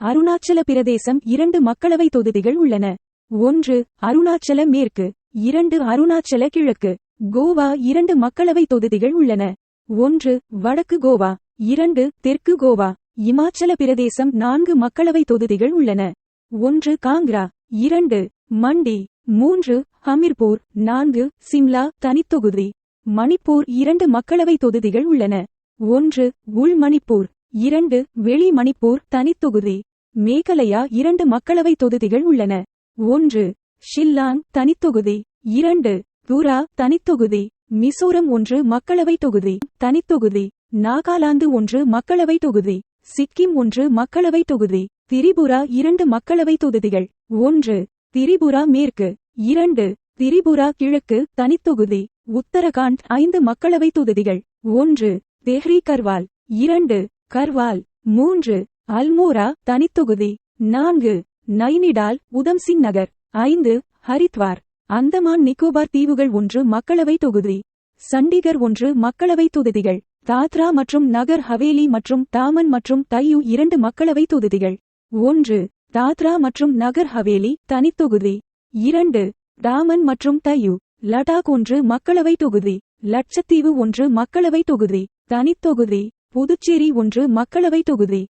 அருணாச்சல பிரதேசம் இரண்டு மக்களவை தொகுதிகள் உள்ளன. ஒன்று அருணாச்சல மேற்கு இரண்டு அருணாச்சல கிழக்கு கோவா இரண்டு மக்களவை தொகுதிகள் உள்ளன. ஒன்று வடக்கு கோவா இரண்டு தெற்கு கோவா இமாச்சல பிரதேசம் நான்கு மக்களவை தொகுதிகள் உள்ளன. ஒன்று காங்க்ரா இரண்டு மண்டி மூன்று ஹமிர்பூர் நான்கு சிம்லா தனித்தொகுதி மணிப்பூர் இரண்டு மக்களவை தொகுதிகள் உள்ளன. ஒன்று உள் மணிப்பூர் இரண்டு வெளி மணிப்பூர் தனித்தொகுதி. மேகலயா இரண்டு மக்களவை தொகுதிகள் உள்ளன. ஒன்று ஷில்லாங் தனித்தொகுதி. இரண்டு துரா தனித்தொகுதி. மிசோரம் ஒன்று மக்களவை தொகுதி. தனித்தொகுதி. நாகாலாந்து ஒன்று மக்களவை தொகுதி. சிக்கிம் ஒன்று மக்களவை தொகுதி. திரிபுரா இரண்டு மக்களவை தொகுதிகள். ஒன்று திரிபுரா மேற்கு. இரண்டு திரிபுரா கிழக்கு தனித்தொகுதி. உத்தரகாண்ட் ஐந்து மக்களவை தொகுதிகள். ஒன்று தெஹ்ரி கர்வால் இரண்டு கர்வால் மூன்று அல்மோரா தனித்தொகுதி நான்கு நைனிடால் உதம்சிங் நகர் ஐந்து ஹரித்வார் அந்தமான் நிக்கோபார் தீவுகள் ஒன்று மக்களவை தொகுதி சண்டிகர் ஒன்று மக்களவை தொகுதிகள் தாத்ரா மற்றும் நகர் ஹவேலி மற்றும் தாமன் மற்றும் தையு இரண்டு மக்களவை தொகுதிகள் ஒன்று தாத்ரா மற்றும் நகர் ஹவேலி தனித்தொகுதி இரண்டு தாமன் மற்றும் தையு லடாக் ஒன்று மக்களவை தொகுதி லட்சத்தீவு ஒன்று மக்களவை தொகுதி தனித்தொகுதி புதுச்சேரி ஒன்று மக்களவை தொகுதி.